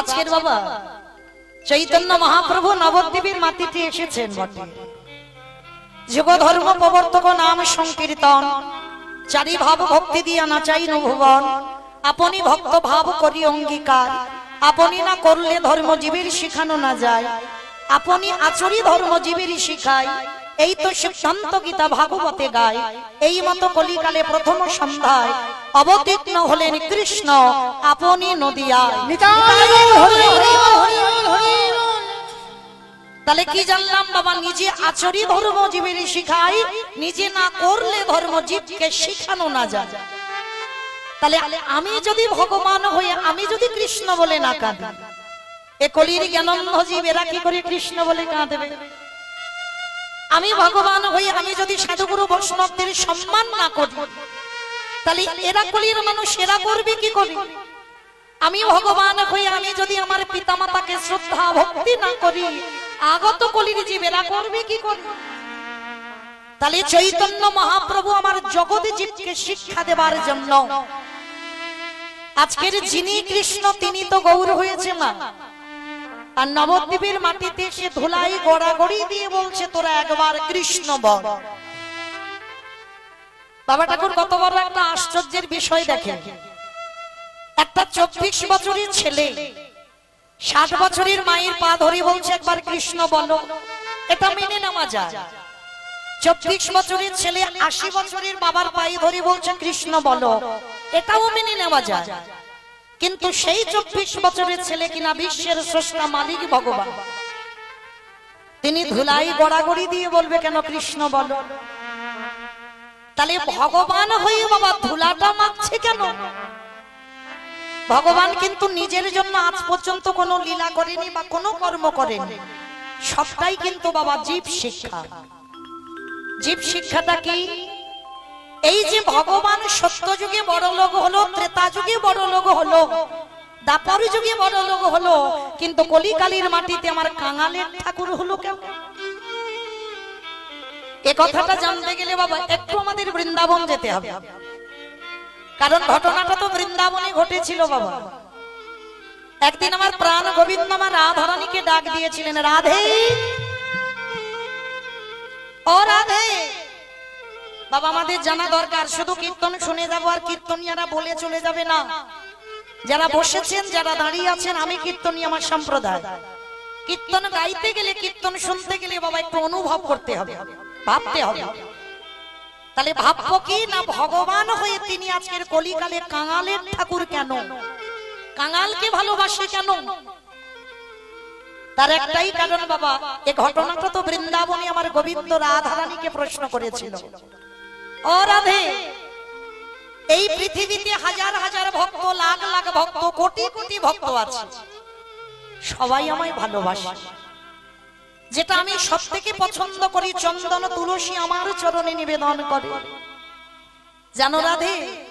আজকের বাবা, চৈতন্য মহাপ্রভু নবদ্বীপের মাটিতে এসেছেন বটে। যুগ ধর্ম প্রবর্তক নাম সংকীর্তন চারি ভাব ভক্তি দিয়া নাচাই ভুবন আপনি ভক্ত ভাব করি অঙ্গীকার, আপনি না করলে ধর্মজীবীর শিখানো না যায়। আপনি আচরি ধর্মজীবীর শিখায় এই তো সিদ্ধান্ত গীতা ভাগবতে গায়। এই মতো কলিকালে প্রথম সন্ধ্যায় অবতীর্ণ হলেন কৃষ্ণ আপনি তাহলে কি জানলাম বাবা নিজে আচরি ধর্মজীবীর শিখাই নিজে না করলে ধর্ম জীবকে শিখানো না যায়। তাহলে আমি যদি ভগবান হয়ে আমি যদি কৃষ্ণ বলে না কাঁদি এ কলির জ্ঞানন্ধ জীব এরা কি করে কৃষ্ণ বলে কাঁদবে? আমি ভগবান হয়ে আমি যদি সাধুগুরু বৈষ্ণবদের সম্মান না করি তাহলে এরা কলির মানুষ এরা করবে কি করি? আমি ভগবান হয়ে আমি যদি আমার পিতামাতাকে শ্রদ্ধা ভক্তি না করি আগত কলির জীবেরা করবে কি করে? তাহলে চৈতন্য মহাপ্রভু আমার জগৎ জীবকে শিক্ষা দেবার জন্য। আজকের যিনি কৃষ্ণ তিনি তো গৌর হয়েছে মা আর নবদ্বীপের মাটিতে সে ধুলাই গড়াগড়ি দিয়ে বলছে, তোরা একবার কৃষ্ণ বল। বাবা ঠাকুর কত বড় একটা আশ্চর্যের বিষয় দেখে। একটা চব্বিশ বছরের ছেলে ষাট বছরের মায়ের পা ধরে বলছে, একবার কৃষ্ণ বলো। এটা মেনে নেওয়া যায়। চব্বিশ বছরের ছেলে আশি বছরের বাবার পায়ে ধরে বলছে, কৃষ্ণ বলো। এটাও মেনে নেওয়া যায়। কিন্তু সেই চব্বিশ বছরের ছেলে কিনা বিশ্বের স্রষ্টা মালিক ভগবান। তিনি ধুলাই গড়াগড়ি দিয়ে বলবে, কেন কৃষ্ণ বলো? তাহলে ভগবান হয়ে বাবা ধুলাটা মাখছে কেন? ভগবান কিন্তু নিজের জন্য আজ পর্যন্ত কোনো লীলা করেনি বা কোনো কর্ম করেনি। সবটাই কিন্তু বাবা জীব শিক্ষা। জীব শিক্ষাটা কি? এই যে ভগবান সত্য যুগে বড় লোক হলো ত্রেতা যুগে বড় লোক হলো দাপর যুগে বড় লোক হলো, কিন্তু কলিকালির মাটিতে আমার কাঙালের ঠাকুর হলো কেন? এ কথাটা জানতে গেলে বাবা, একটু আমাদের বৃন্দাবন যেতে হবে। কারণ ঘটনাটা তো বৃন্দাবনে ঘটেছিল বাবা। একদিন আমার প্রাণ গোবিন্দ আমার রাধারানীকে ডাক দিয়েছিলেন, রাধে! ও রাধে! বাবা, আমাদের জানা দরকার। শুধু কীর্তন শুনে যাব আর কীর্তনিয়ারা বলে চলে যাবে না। যারা বসেছেন, যারা দাঁড়িয়ে আছেন, আমি কীর্তনী আমার সম্প্রদায়। কীর্তন গাইতে গেলে, কীর্তন শুনতে গেলে বাবা, একটু অনুভব করতে হবে, ভাবতে হবে। তাহলে ভাববো কি না, ভগবান হয়ে তিনি আজকের কলিকালে কাঙালের ঠাকুর কেন? কাঙালকে ভালোবাসে কেন? তার একটাই কারণ বাবা এই ঘটনাটা তো বৃন্দাবনে আমার গোবিন্দ রাধারানীকে প্রশ্ন করেছিল। এই পৃথিবীতে হাজার হাজার ভক্ত, লাখ লাখ ভক্ত, কোটি কোটি ভক্ত আছে। সবাই আমায় ভালোবাসে। যেটা আমি সব থেকে পছন্দ করি, চন্দন তুলসী আমার চরণে নিবেদন করে। জানো রাধে,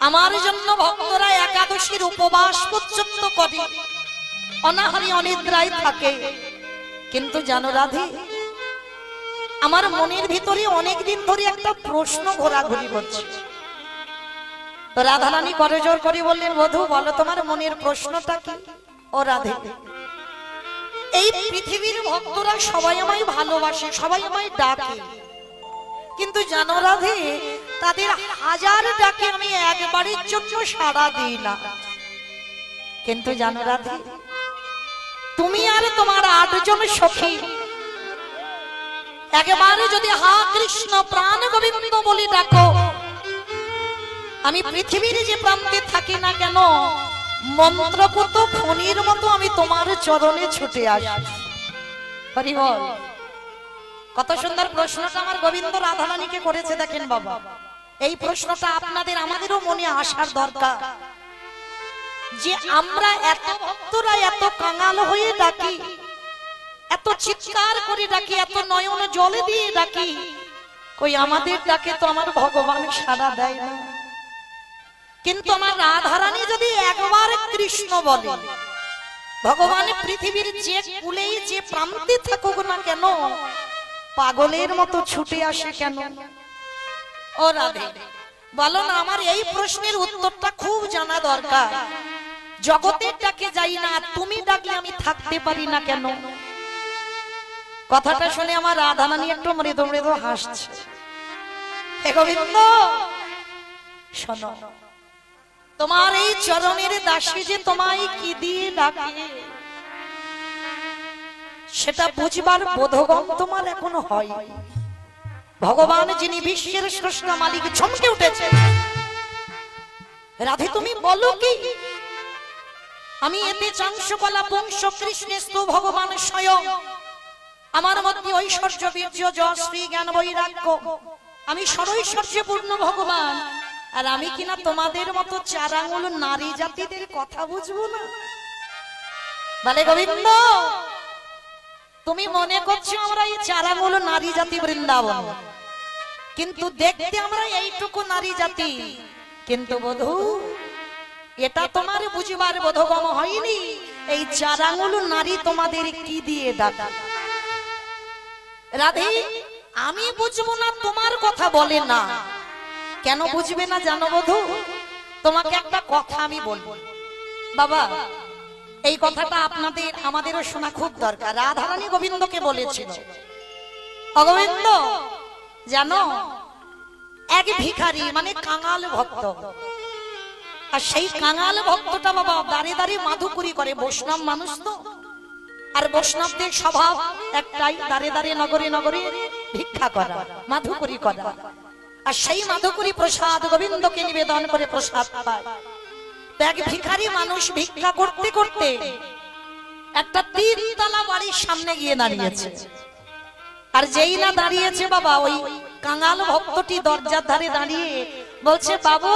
আমার জন্য ভক্তরা একাদশীর উপবাস পর্যন্ত করে। অনাহারি অনিদ্রায় থাকে। কিন্তু জানো রাধে আমার মনের ভিতরে অনেক দিন ধরে একটা প্রশ্ন ঘোরাঘুরি করছে। রাধারানী করে জোর করে বললেন, বধু, বলো তোমার মনের প্রশ্নটা কি? ও রাধে, এই পৃথিবীর ভক্তরা সবাই আমায় ভালোবাসে, সবাই আমায় ডাকে। কিন্তু জানো রাধে, তাদের হাজার ডাকে আমি একবারের জন্য সাড়া দিই না। কিন্তু জানো রাধে, তুমি আর তোমার আটজন সখী একেবারে যদি হা কৃষ্ণ প্রাণ গোবিন্দ বলি ডাকো, আমি পৃথিবীর যে প্রান্তে থাকি না কেন, মন্ত্রপুত ফণির মতো আমি তোমার চরণে ছুটে আসি। হরি বল কত সুন্দর প্রশ্নটা আমার গোবিন্দ রাধারানীকে করেছে দেখেন বাবা। এই প্রশ্নটা আপনাদের, আমাদেরও মনে আসার দরকার। যে আমরা এত ভক্তরা, এত কাঙাল হয়ে ডাকি এত চিৎকার করে ডাকি, এত নয়ন জলে দিয়ে ডাকি। কই, আমাদের ডাকে তো আমার ভগবান সাড়া দেয় না। কিন্তু আমার রাধারানী যদি একবার কৃষ্ণ বলে, ভগবান পৃথিবীর যে কুলেই যে প্রান্তে থাকুক না কেন, পাগলের মতো ছুটে আসে কেন? ও রাধে, বলো না, আমার এই প্রশ্নের উত্তরটা খুব জানা দরকার। জগতের ডাকে যাই না, তুমি ডাকলে আমি থাকতে পারি না কেন? কথাটা শুনে আমার রাধারানী একটু মৃদু মৃদু হাসছে। তোমার এই চরণের দাসী যে তোমায় কি দিয়ে ডাকে, সেটা বুঝবার বোধগম তোমার এখনও হয়। ভগবান যিনি বিশ্বের স্রষ্টা মালিক, চমকে উঠেছে। রাধে, তুমি বলো কি? আমি এতে চাংশকলা বংশ কৃষ্ণেস্তু ভগবান স্বয়ং। আমার মধ্যে ঐশ্বর্য, বীর্য, যশ শ্রী জ্ঞান, বৈরাগ্য। আমি সরৈশ্বর্যে পূর্ণ ভগবান। আর আমি কিনা তোমাদের মতো চার আঙুল নারী জাতিদের কথা বুঝব না? বলে গোবিন্দ, তুমি মনে করছ আমরা এই চার আঙুল নারী জাতি বৃন্দাবন। কিন্তু দেখতে আমরা এইটুকু নারী জাতি। কিন্তু বধূ, এটা তোমার বুঝবার বোধগম হয়নি। এই চার আঙুল নারী তোমাদের কি দিয়ে ডাকা? রাধে, আমি বুঝব না তোমার কথা বলে না। কেন বুঝবে না জানো বধু? তোমাকে একটা কথা আমি বলব। বাবা, এই কথাটা আপনাদের, আমাদেরও শোনা খুব দরকার। রাধারানী গোবিন্দকে বলেছিল। অগোবিন্দ, জানো, এক ভিখারি মানে কাঙাল ভক্ত। আর সেই কাঙাল ভক্তটা বাবা দাঁড়িয়ে দাঁড়িয়ে মাধুকুরি করে। বৈষ্ণব মানুষ তো। আর বৈষ্ণবদের স্বভাব একটাই দাঁড়িয়ে দাঁড়িয়ে নগরে নগরে ভিক্ষা করা, মাধুকুরি করা। আর সেই মাধুকুরি প্রসাদ গোবিন্দকে নিবেদন করে প্রসাদ মানুষ ভিক্ষা করতে করতে একটা তিনতলা বাড়ির সামনে গিয়ে দাঁড়িয়েছে। আর যেই না দাঁড়িয়েছে বাবা, ওই কাঙাল ভক্তটি দরজার ধারে দাঁড়িয়ে বলছে, বাবু,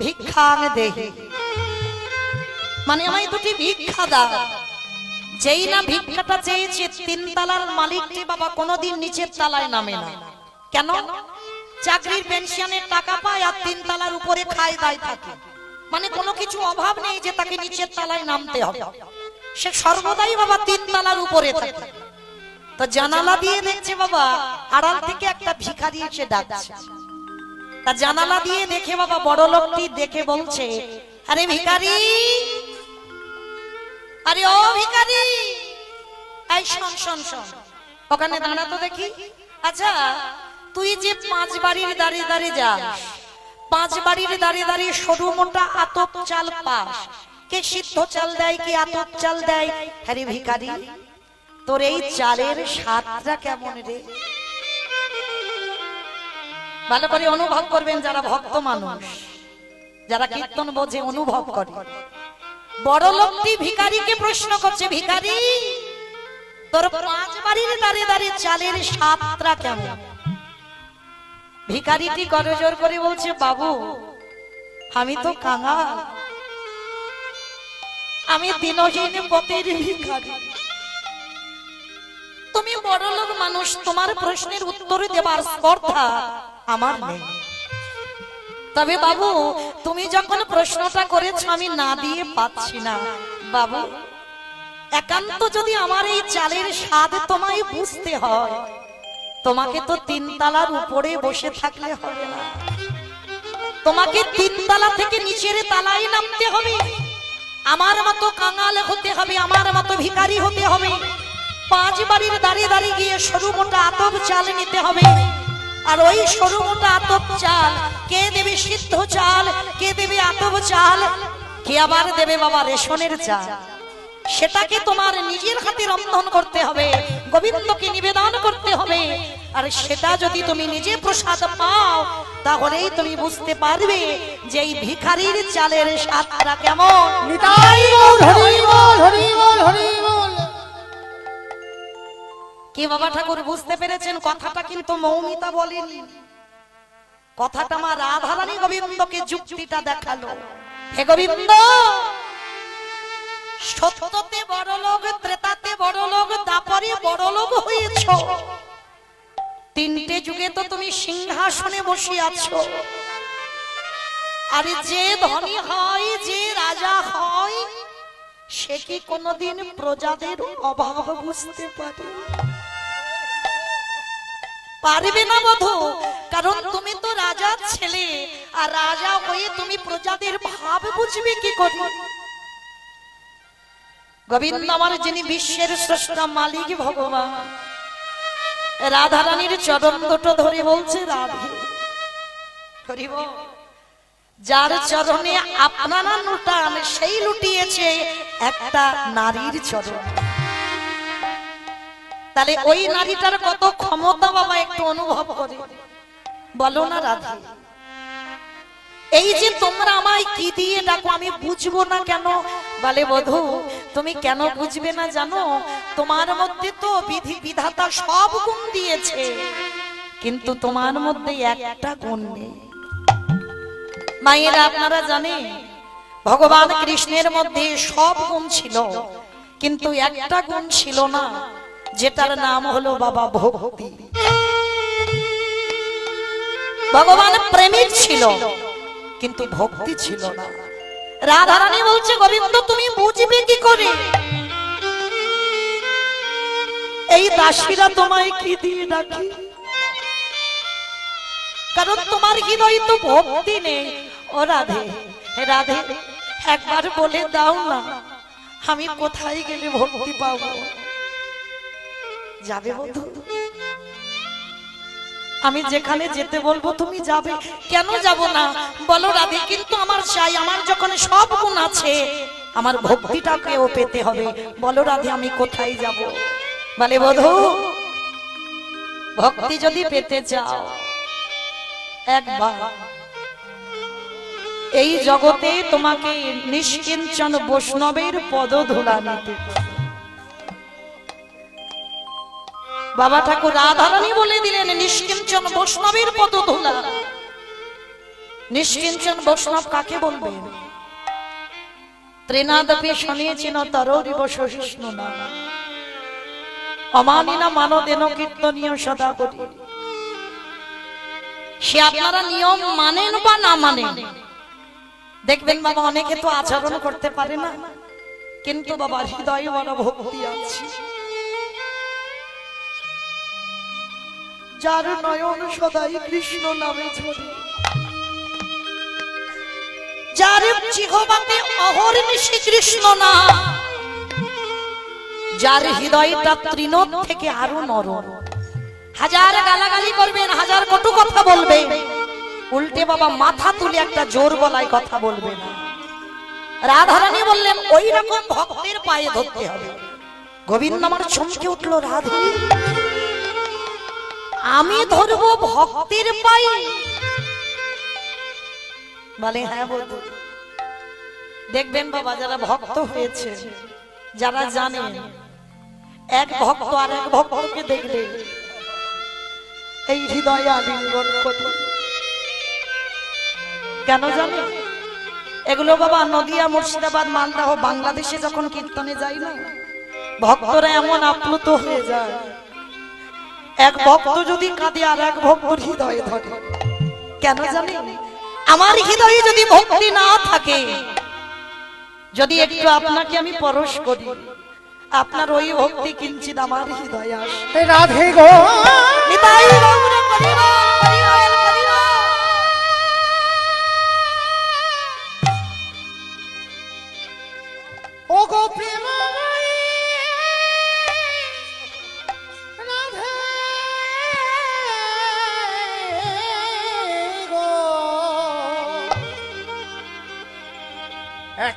ভিক্ষা দেহি মানে আমায় দুটি ভিক্ষা দাও। যেই না ভিক্ষাটা চেয়েছে, তিন তালার মালিকটি বাবা কোনোদিন নিচের তালায় নামে না। কেন? চাকরির পেনশনের টাকা পায় আর তিন তালার উপরে খায় দায় থাকে। মানে কোনো কিছু অভাব নেই যে তাকে নিচের তালায় নামতে হবে। সে সর্বদাই বাবা তিন তালার উপরে থাকে। তো জানালা দিয়ে দেখছে বাবা, আড়াল থেকে একটা ভিখারি এসে ডাকছে। তা জানালা দিয়ে দেখে বাবা বড় লোকটি দেখে বলছে, আরে ভিখারি আরে ও ভিখারি। এই শোন শোন শোন। ওখানে দাঁড়া তো দেখি। আচ্ছা তুই যে পাঁচ বাড়ির দাঁড়িয়ে দাঁড়িয়ে যাস, পাঁচ বাড়ির দাঁড়িয়ে দাঁড়িয়ে সরু মোটা আতপ চাল পাস। কে সিদ্ধ চাল দেয়, কি আতপ চাল দেয়? হ্যারে ভিখারি, তোর এই চালের স্বাদটা কেমন রে? ভালো করে অনুভব করবেন যারা ভক্ত মানুষ, যারা কীর্তন বোঝে, অনুভব করে। বড় লোকটি ভিখারিকে প্রশ্ন করছে, ভিখারি, তোর পাঁচ বাড়ির দাঁড়িয়ে দাঁড়িয়ে চালের স্বাদটা কেমন? ভিখারিটি করজোর করে বলছে, বাবু, আমি তো কাঙাল। আমি দিনহীন পথের তুমি বড় লোক মানুষ, তোমার প্রশ্নের উত্তর দেবার স্পর্ধা আমার নেই। তবে বাবু, তুমি যখন প্রশ্নটা করেছ, আমি না দিয়ে পাচ্ছি না। বাবু, একান্ত যদি আমার এই চালের স্বাদ তোমায় বুঝতে হয়, তোমাকে তো তিনতলার উপরে বসে থাকলে হবে না। তোমাকে তিনতলা থেকে নিচের তালায় নামতে হবে। আমার মতো কাঙাল হতে হবে, আমার মতো ভিখারি হতে হবে। পাঁচ বাড়ির দাঁড়িয়ে দাঁড়িয়ে গিয়ে সরু মোটা আতব চাল নিতে হবে। আর ওই সরু মোটা আতপ চাল। কে দেবে সিদ্ধ চাল? কে দেবে আতপ চাল? কে আবার দেবে বাবা রেশনের চাল? সেটাকে তোমার নিজের হাতে রন্ধন করতে হবে, গোবিন্দকে নিবেদন করতে হবে। আর সেটা যদি তুমি নিজে প্রসাদ পাও, তাহলেই তুমি বুঝতে পারবে যে এই ভিখারির চালের স্বাদটা কেমন। নিতাই বল। কি বাবা ঠাকুর বুঝতে পেরেছেন? কথাটা কিন্তু মৌমিতা বলেনি। কথাটা আমার রাধারানী গোবিন্দকে যুক্তিটা দেখাল। হে গোবিন্দ! সত্যতে বড় লোক ত্রেতাতে বড় লোক দাপরে বড় লোক হয়েছ। তিনটে যুগে তো তুমি সিংহাসনে বসে আছো। আর যে ধনী হয়, যে রাজা হয়, সে কি কোনোদিন প্রজাদের অভাব বুঝতে পারে? পারবে না বধু কারণ তুমি তো রাজার ছেলে আর রাজা হয়ে তুমি প্রজাদের ভাব বুঝবে কি করে? গোবিন্দ আমার যিনি বিশ্বের স্রষ্টা মালিক ভগবান। রাধারানীর চরণ দুটো ধরে বলছে রাধে। হরি বল। যার চরণে আপনারা লুটান সেই লুটিয়েছে একটা নারীর চরণ। তাহলে ওই নারীটার কত ক্ষমতা বাবা একটু অনুভব করে। বলো না রাধে। এই যে তোমরা আমায় কি দিয়ে ডাকো আমি বুঝব না কেন? বলে বধু তুমি কেন বুঝবে না জানো? তোমার মধ্যে তো বিধি বিধাতা সব গুণ দিয়েছে। কিন্তু তোমার মধ্যে একটা গুণ নেই। মায়েরা আপনারা জানেন ভগবান কৃষ্ণের মধ্যে সব গুণ ছিল। কিন্তু একটা গুণ ছিল না। যেটার নাম হলো বাবা ভক্তি। ভগবান প্রেমিক ছিল কিন্তু ভক্তি ছিল না। রাধারানী বলছে গোবিন্দ তুমি বুঝবে কি করে? এই দাসীরা তোমায় কি দিয়ে ডাকি? কারণ তোমার হৃদয় তো ভক্তি নেই। ও রাধে হে রাধে একবার বলে দাও না আমি কোথায় গেলে ভক্তি পাবো? যাবে বন্ধু? আমি যেখানে যেতে বলব তুমি যাবে। কেন যাব না? বলো রাধে কিন্তু আমার চাই আমার যখন সব গুণ আছে আমার ভক্তিটাকেও পেতে হবে। বলো রাধে আমি কোথায় যাব? বলে বধু ভক্তি যদি পেতে চাও একবার। এই জগতে তোমাকে নিষ্কিঞ্চন বৈষ্ণবের পদ ধুলা নিতে বাবা ঠাকুর রাধারানী বলে দিলেন, নিষ্কিঞ্চন বৈষ্ণবের পদ ধুলা নিষ্কিঞ্চন বৈষ্ণব কাকে বলবেন ত্রিনাদপি শুনিয়েছিল তররিব সহিষ্ণু না। অমানিনা মানদেন কীর্তনীয় সদা করি সে আপনারা নিয়ম মানেন বা না মানেন? দেখবেন বাবা, অনেকে তো আচরণ করতে পারে না। কিন্তু বাবা হৃদয়ে বড় ভক্তি আছে। যার নয়ন সদাই কৃষ্ণ নামে ঝরে। যার জিহবাতে অহর্নিশি কৃষ্ণ না, যার হৃদয়টা তৃণত থেকে আরও নরম। হাজার গালাগালি করবেন, হাজার কটু কথা বলবে উল্টে বাবা মাথা তুলে একটা জোর গলায় কথা বলবে না রাধারানী বললেন ওই রকম ভক্তের পায়ে ধরতে হবে। গোবিন্দ আমার চমকে উঠল, রাধে আমি ধরবো ভক্তের পায়ে। বলে হ্যাঁ বন্ধু। দেখবেন বাবা, যারা ভক্ত হয়েছে, যারা জানেন এক ভক্ত আর এক ভক্তকে দেখলে এই হৃদয়ে আলিঙ্গন কেন জানে? এগুলো বাবা নদিয়া, মুর্শিদাবাদ, মালদাহ, বাংলাদেশে যখন কীর্তনে যাই না, ভক্তরা এমন আপ্লুত হয়ে যায় এক ভক্ত যদি কাঁদে আর এক ভক্তর হৃদয়ে ধরে। কেন জানি? আমার হৃদয়ে যদি ভক্তি না থাকে যদি একটু আপনাকে আমি পরশ করি আপনার ওই ভক্তি কিঞ্চিত আমার হৃদয়ে আসে। রাধে গো। ও গো প্রেমময়ী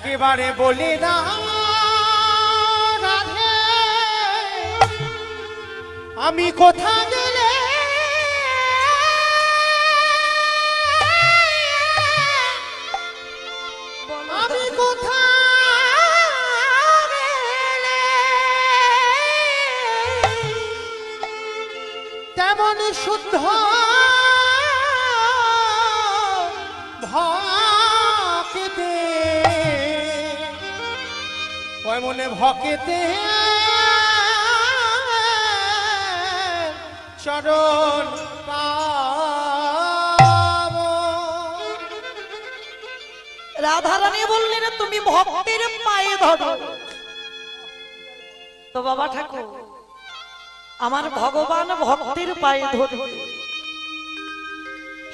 একেবারে বলি না রাধে। আমি কোথা গেলে? আমি গেলে? তেমন শুদ্ধ ওই মনে ভকেতে চরণ রাধারানী বললেন, তুমি ভক্তের পায়ে ধরো। তো বাবা ঠাকুর, আমার ভগবান ভক্তের পায়ে ধরবে।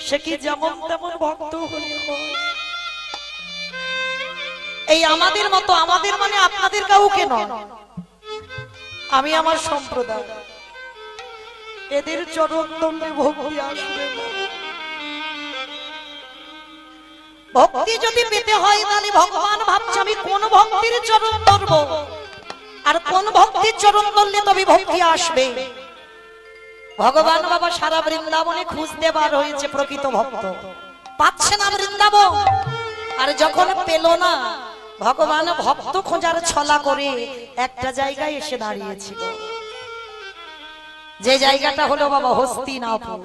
সে কি যেমন তেমন ভক্ত হলে হয়? এই আমাদের মতো, আমাদের মানে আপনাদের কাউকে নয়। আমি আমার সম্প্রদায়। এদের চরণ দণ্ডে ভক্তি আসবে ভক্তি যদি পেতে হয়, তাহলে ভগবান ভাবছে আমি কোন ভক্তির চরণ ধরব? আর কোন ভক্তির চরণ ধরলে তবে ভক্তি আসবে? ভগবান বাবা সারা বৃন্দাবনে খুঁজতে বার হয়েছে প্রকৃত ভক্ত। পাচ্ছে না বৃন্দাবন। আর যখন পেল না ভগবান ভক্ত খোঁজার ছলা করে একটা জায়গায় এসে দাঁড়িয়েছিল। যে জায়গাটা হলো বাবা হস্তিনাপুর।